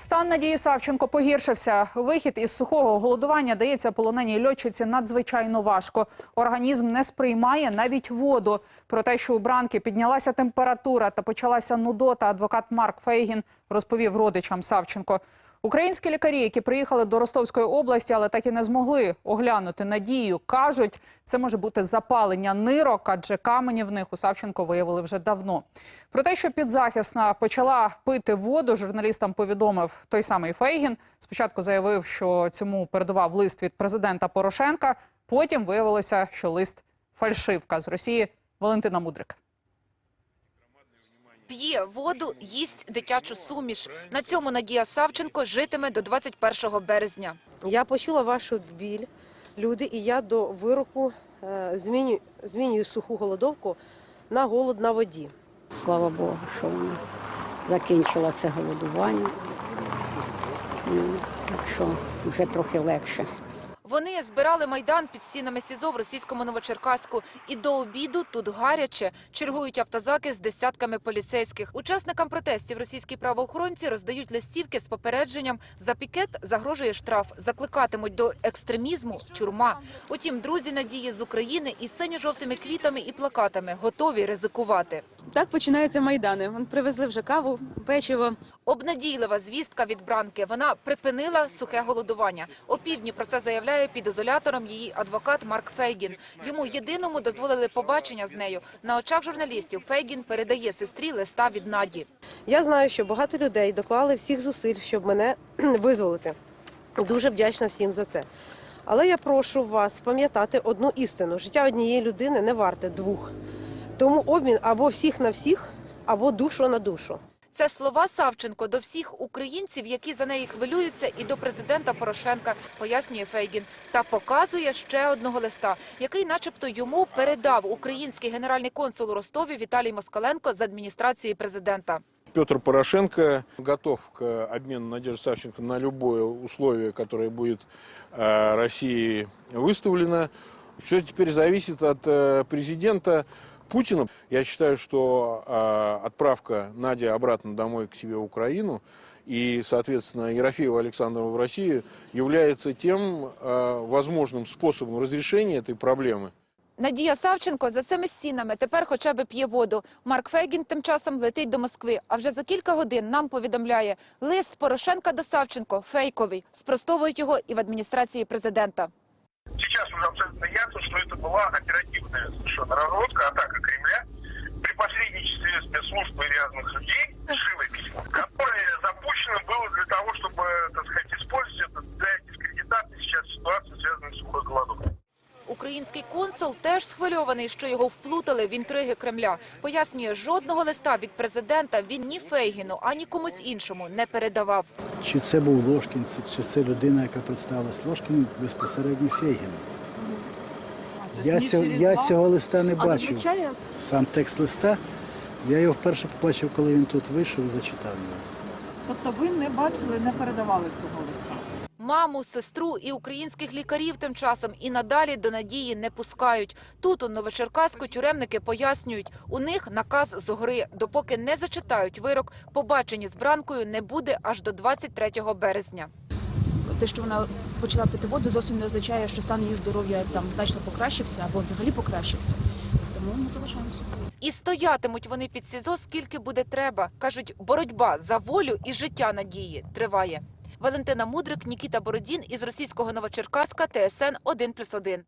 Стан Надії Савченко погіршився. Вихід із сухого голодування дається полоненій льотчиці надзвичайно важко. Організм не сприймає навіть воду. Про те, що у бранки піднялася температура та почалася нудота, адвокат Марк Фейгін розповів родичам Савченко. Українські лікарі, які приїхали до Ростовської області, але так і не змогли оглянути Надію, кажуть, це може бути запалення нирок, адже камені в них у Савченко виявили вже давно. Про те, що підзахисна почала пити воду, журналістам повідомив той самий Фейгін. Спочатку заявив, що цьому передавав лист від президента Порошенка. Потім виявилося, що лист фальшивка з Росії. Валентина Мудрик. П'є воду, їсть дитячу суміш. На цьому Надія Савченко житиме до 21 березня. Я почула вашу біль, люди, і я до вироку е, змінюю, змінюю суху голодовку на голод на воді. Слава Богу, що вона закінчила це голодування. Ну, Так що вже трохи легше. Вони збирали майдан під стінами СІЗО в російському Новочеркаську. І до обіду тут гаряче чергують автозаки з десятками поліцейських. Учасникам протестів російські правоохоронці роздають листівки з попередженням за пікет загрожує штраф. Закликатимуть до екстремізму тюрма. Утім, друзі Надії з України із синьо-жовтими квітами і плакатами готові ризикувати. Так починаються майдани. Вон привезли вже каву, печиво. Обнадійлива звістка від Бранки. Вона припинила сухе голодування. Опівдні про це заявляє під ізолятором її адвокат Марк Фейгін. Йому єдиному дозволили побачення з нею. На очах журналістів Фейгін передає сестрі листа від Наді. Я знаю, що багато людей доклали всіх зусиль, щоб мене визволити. Дуже вдячна всім за це. Але я прошу вас пам'ятати одну істину: життя однієї людини не варте двох. Тому обмін або всіх на всіх, або душу на душу. Це слова Савченко до всіх українців, які за неї хвилюються, і до президента Порошенка, пояснює Фейгін. Та показує ще одного листа, який, начебто, йому передав український генеральний консул у Ростові Віталій Москаленко з адміністрації президента. Петр Порошенко готов к обмену Надежды Савченко на любое условие, которое будет э, России выставлено. Все теперь зависит от э, президента Путина. Я считаю, что э, отправка Нади обратно домой к себе в Украину и, соответственно, Ерофеева Александрова в Россию является тем э, возможным способом разрешения этой проблемы. Надія Савченко за цими стінами тепер хоча б п'є воду. Марк Фейгін тим часом летить до Москви. А вже за кілька годин нам повідомляє лист Порошенка до Савченко фейковий. Спростовують його і в адміністрації президента. Сейчас уже абсолютно ясно, что это была оперативная совершенно разработка, атака Кремля при посредничестве спецслужб и разных людей, фальшивое письмо, которое запущено было для того, чтобы, так сказать, использовать это для дискредитации сейчас ситуации, связанной с сухой голодовкой. Український консул теж схвильований, що його вплутали в інтриги Кремля. Пояснює, жодного листа від президента він ні Фейгіну, ані комусь іншому не передавав. Чи це був Ложкін, чи- чи це людина, яка представилась Ложкіну безпосередньо Фейгіну. Я цього, я цього листа не бачив. Сам текст листа, я його вперше побачив, коли він тут вийшов і зачитав його. Тобто ви не бачили, не передавали цього листа? Маму, сестру і українських лікарів тим часом і надалі до надії не пускають. Тут у Новочеркаську тюремники пояснюють, у них наказ згори. Допоки не зачитають вирок, побачені з бранкою не буде аж до 23 березня. Те, що вона почала пити воду, зовсім не означає, що стан її здоров'я там значно покращився або взагалі покращився. Тому ми залишаємося. І стоятимуть вони під СІЗО, скільки буде треба. Кажуть, боротьба за волю і життя надії триває. Валентина Мудрик, Нікіта Бородін із російського Новочеркаська, ТСН 1+,1.